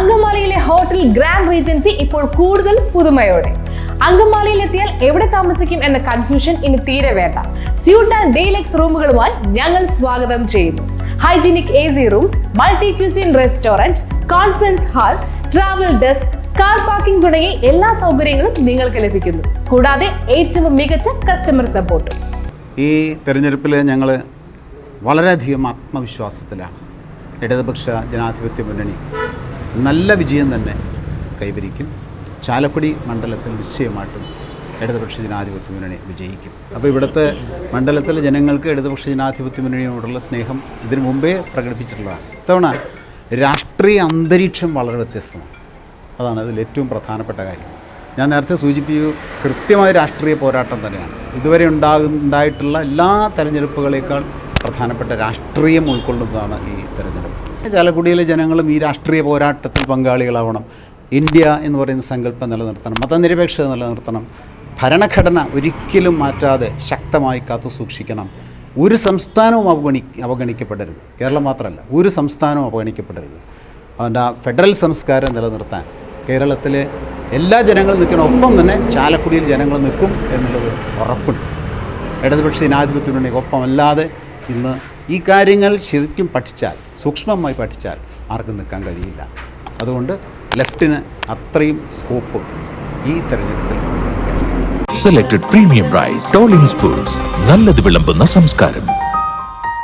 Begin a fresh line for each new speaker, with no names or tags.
അങ്കമാലിയിലെ hotel grand Regency ഇപ്പോൾ കൂടുതൽ പുതുമയോടെ. അങ്കമാലിയിൽ എത്തിയാൽ എവിടെ താമസിക്കും എന്ന കൺഫ്യൂഷൻ ഇനി തീരെ വേണ്ട. സ്യൂട്ട് ആൻഡ് ഡേലക്സ് റൂമുകളുമായി ഞങ്ങൾ സ്വാഗതം ചെയ്യുന്നു. Hygienic A C rooms multi cuisine restaurant conference hall travel desk car parking തുടങ്ങി എല്ലാ സൗകര്യങ്ങളും നിങ്ങൾക്ക് ലഭിക്കുന്നു. കൂടാതെ ഏറ്റവും മികച്ച കസ്റ്റമർ സപ്പോർട്ട്
ഈ തെരഞ്ഞെടുപ്പിൽ ഞങ്ങൾ വളരെയധികം ആത്മവിശ്വാസത്തിലാണ്. ഇടതുപക്ഷ ജനാധിപത്യ മുന്നണി നല്ല വിജയം തന്നെ കൈവരിക്കും. ചാലക്കുടി മണ്ഡലത്തിൽ നിശ്ചയമായിട്ടും ഇടതുപക്ഷ ജനാധിപത്യ മുന്നണി വിജയിക്കും. അപ്പോൾ ഇവിടുത്തെ മണ്ഡലത്തിലെ ജനങ്ങൾക്ക് ഇടതുപക്ഷ ജനാധിപത്യ മുന്നണിയോടുള്ള സ്നേഹം ഇതിനു മുമ്പേ പ്രകടിപ്പിച്ചിട്ടുള്ളതാണ്. ഇത്തവണ രാഷ്ട്രീയ അന്തരീക്ഷം വളരെ വ്യത്യസ്തമാണ്. അതാണ് അതിൽ ഏറ്റവും പ്രധാനപ്പെട്ട കാര്യം. ഞാൻ നേരത്തെ സൂചിപ്പിച്ചു കൃത്യമായ രാഷ്ട്രീയ പോരാട്ടം തന്നെയാണ്. ഇതുവരെ ഉണ്ടാകും ഉണ്ടായിട്ടുള്ള എല്ലാ തെരഞ്ഞെടുപ്പുകളേക്കാൾ പ്രധാനപ്പെട്ട രാഷ്ട്രീയം ഉൾക്കൊള്ളുന്നതാണ് ഈ തെരഞ്ഞെടുപ്പ്. ചാലക്കുടിയിലെ ജനങ്ങളും ഈ രാഷ്ട്രീയ പോരാട്ടത്തിൽ പങ്കാളികളാവണം. ഇന്ത്യ എന്ന് പറയുന്ന സങ്കല്പം നിലനിർത്തണം. മതനിരപേക്ഷത നിലനിർത്തണം. ഭരണഘടന ഒരിക്കലും മാറ്റാതെ ശക്തമായി കാത്തു സൂക്ഷിക്കണം. ഒരു സംസ്ഥാനവും അവഗണി അവഗണിക്കപ്പെടരുത്. കേരളം മാത്രമല്ല ഒരു സംസ്ഥാനവും അവഗണിക്കപ്പെടരുത്. അതിന്റെ ഫെഡറൽ സംസ്കാരം നിലനിർത്താൻ കേരളത്തിലെ എല്ലാ ജനങ്ങളും നിൽക്കണം. ഒപ്പം തന്നെ ചാലക്കുടിയിൽ ജനങ്ങൾ നിൽക്കും എന്നുള്ളത് ഉറപ്പുണ്ട്. ഇടതുപക്ഷ ജനാധിപത്യ ഒപ്പം ഒപ്പമല്ലാതെ ഇന്ന് ഈ കാര്യങ്ങൾ ശരിക്കും പഠിച്ചാൽ സൂക്ഷ്മമായി പഠിച്ചാൽ ആർക്കും നിൽക്കാൻ കഴിയില്ല. അതുകൊണ്ട് ലെഫ്റ്റിന് അത്രയും സ്കോപ്പ് ഈ തെരഞ്ഞെടുപ്പിൽ.
സെലക്ടഡ് പ്രീമിയം റൈസ് ടോളിംഗ് ഫുഡ്സ് നല്ലത് വിളമ്പുന്ന സംസ്കാരം.